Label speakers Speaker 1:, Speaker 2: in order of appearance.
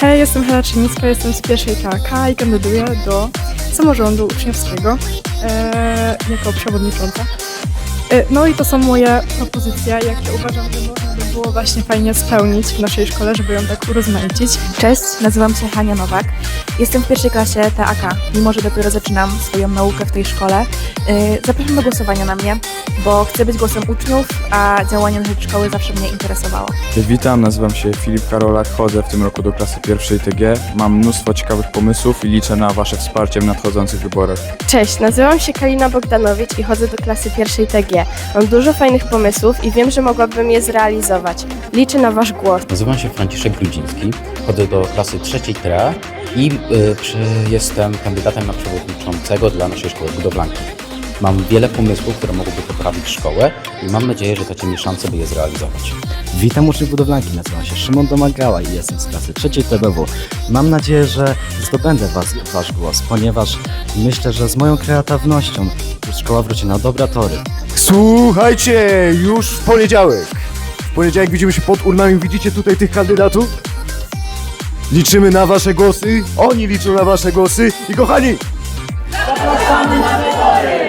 Speaker 1: Hej, jestem Hela Czynicka, jestem z pierwszej KK i kandyduję do samorządu uczniowskiego e, jako przewodnicząca. E, no i to są moje propozycje, jakie uważam, że można by było właśnie fajnie spełnić w naszej szkole, żeby ją tak urozmaicić.
Speaker 2: Cześć, nazywam się Hania Nowak. Jestem w pierwszej klasie TAK, mimo że dopiero zaczynam swoją naukę w tej szkole. Yy, Zapraszam do głosowania na mnie, bo chcę być głosem uczniów, a działanie na rzecz szkoły zawsze mnie interesowało.
Speaker 3: Witam, nazywam się Filip Karolak, chodzę w tym roku do klasy pierwszej TG. Mam mnóstwo ciekawych pomysłów i liczę na Wasze wsparcie w nadchodzących wyborach.
Speaker 4: Cześć, nazywam się Kalina Bogdanowicz i chodzę do klasy pierwszej TG. Mam dużo fajnych pomysłów i wiem, że mogłabym je zrealizować. Liczę na Wasz głos.
Speaker 5: Nazywam się Franciszek Grudziński, chodzę do klasy trzeciej TRA i y, przy, jestem kandydatem na przewodniczącego dla naszej szkoły budowlanki. Mam wiele pomysłów, które mogłyby poprawić szkołę i mam nadzieję, że dacie mi szansę, by je zrealizować.
Speaker 6: Witam uczniów budowlanki, nazywam się Szymon Domagała i jestem z klasy trzeciej TBW. Mam nadzieję, że zdobędę was, wasz głos, ponieważ myślę, że z moją kreatywnością szkoła wróci na dobre tory.
Speaker 7: Słuchajcie, już w poniedziałek. W poniedziałek widzimy się pod urnami. Widzicie tutaj tych kandydatów? Liczymy na wasze głosy, oni liczą na wasze głosy i kochani,